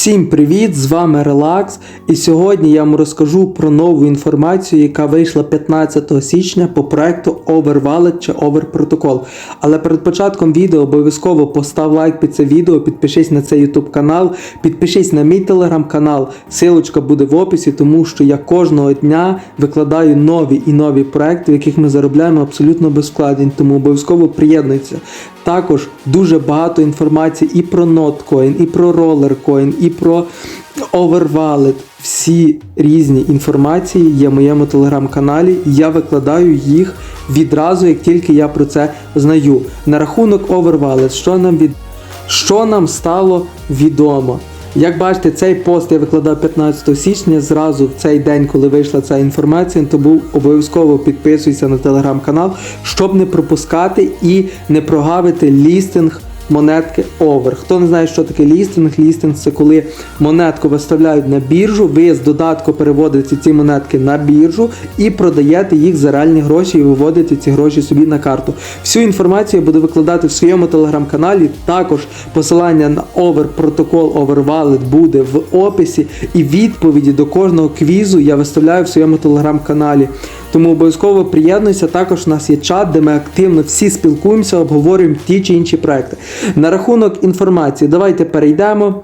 Всім привіт! З вами Релакс. І сьогодні я вам розкажу про нову інформацію, яка вийшла 15 січня по проекту Overwallet чи Overprotocol. Але перед початком відео обов'язково постав лайк під це відео, підпишись на цей YouTube канал, підпишись на мій телеграм-канал. Силочка буде в описі, тому що я кожного дня викладаю нові і нові проекти, в яких ми заробляємо абсолютно без вкладень, тому обов'язково приєднуйтеся. Також дуже багато інформації і про Notcoin, і про Rollercoin, і про Overwallet. Всі різні інформації є в моєму телеграм-каналі. Я викладаю їх відразу, як тільки я про це знаю. На рахунок Overwallet, що нам від що нам стало відомо. Як бачите, цей пост я викладав 15 січня, зразу в цей день, коли вийшла ця інформація, тому обов'язково підписуйся на телеграм-канал, щоб не пропускати і не прогавити лістинг монетки Over. Хто не знає, що таке лістинг, лістинг це коли монетку виставляють на біржу, ви з додатку переводите ці монетки на біржу і продаєте їх за реальні гроші і виводите ці гроші собі на карту. Всю інформацію я буду викладати в своєму телеграм-каналі. Також посилання на Over протокол Overwallet буде в описі. І відповіді до кожного квізу я виставляю в своєму телеграм-каналі. Тому обов'язково приєднуйся. Також у нас є чат, де ми активно всі спілкуємося, обговорюємо ті чи інші проекти. На рахунок інформації, давайте перейдемо.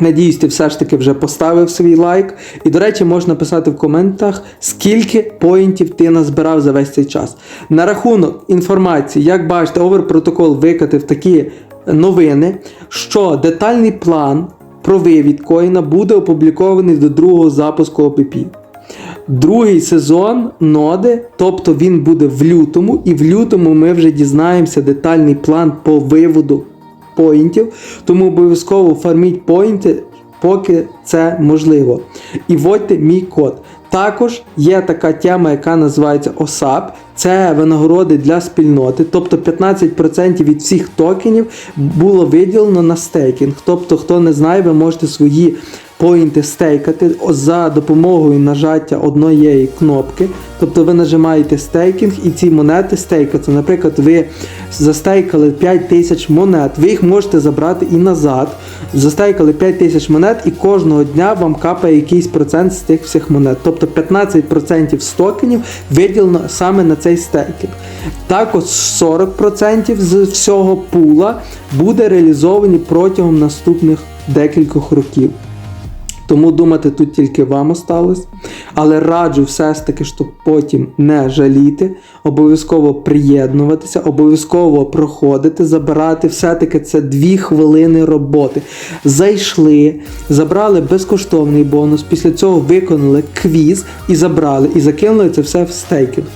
Надіюсь, ти все ж таки вже поставив свій лайк. І, до речі, можна писати в коментах, скільки поінтів ти назбирав за весь цей час. На рахунок інформації, як бачите, Overprotocol викатив такі новини, що детальний план про вивід коїна буде опублікований до другого запуску ОПП. Другий сезон ноди, тобто він буде в лютому, і в лютому ми вже дізнаємося детальний план по виводу поінтів. Тому обов'язково фарміть поінти, поки це можливо. І вводьте мій код. Також є така тема, яка називається OSAP. Це винагороди для спільноти, тобто 15% від всіх токенів було виділено на стейкінг. Тобто, хто не знає, ви можете свої поінти стейкати за допомогою нажаття однієї кнопки. Тобто ви нажимаєте стейкінг і ці монети стейкаться. Наприклад, ви застейкали 5 тисяч монет, ви їх можете забрати і назад. Застейкали 5 тисяч монет, і кожного дня вам капає якийсь процент з тих всіх монет. Тобто 15% з токенів виділено саме на цей стейкінг. Також 40% з всього пула буде реалізовані протягом наступних декількох років. Тому думати тут тільки вам осталось. Але раджу все ж таки, щоб потім не жаліти, обов'язково приєднуватися, обов'язково проходити, забирати. Все-таки це дві хвилини роботи. Зайшли, забрали безкоштовний бонус, після цього виконали квіз і забрали, і закинули це все в стейкінг.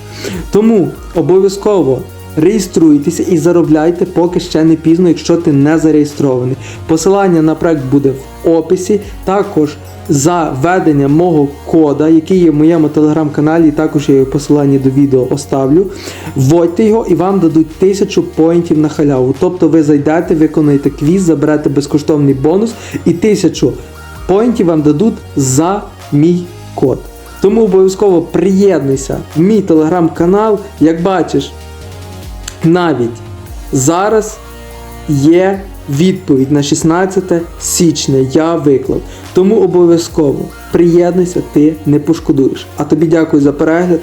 Тому обов'язково. Реєструйтеся і заробляйте, поки ще не пізно, якщо ти не зареєстрований. Посилання на проект буде в описі. Також за введення мого кода, який є в моєму телеграм-каналі, також я посилання до відео оставлю. Вводьте його і вам дадуть 1000 поінтів на халяву. Тобто ви зайдете, виконаєте квіз, заберете безкоштовний бонус і 1000 поінтів вам дадуть за мій код. Тому обов'язково приєднуйся в мій телеграм-канал, як бачиш. Навіть зараз є відповідь на 16 січня. Я виклав. Тому обов'язково приєднуйся, ти не пошкодуєш. А тобі дякую за перегляд.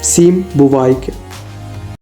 Всім бувайки!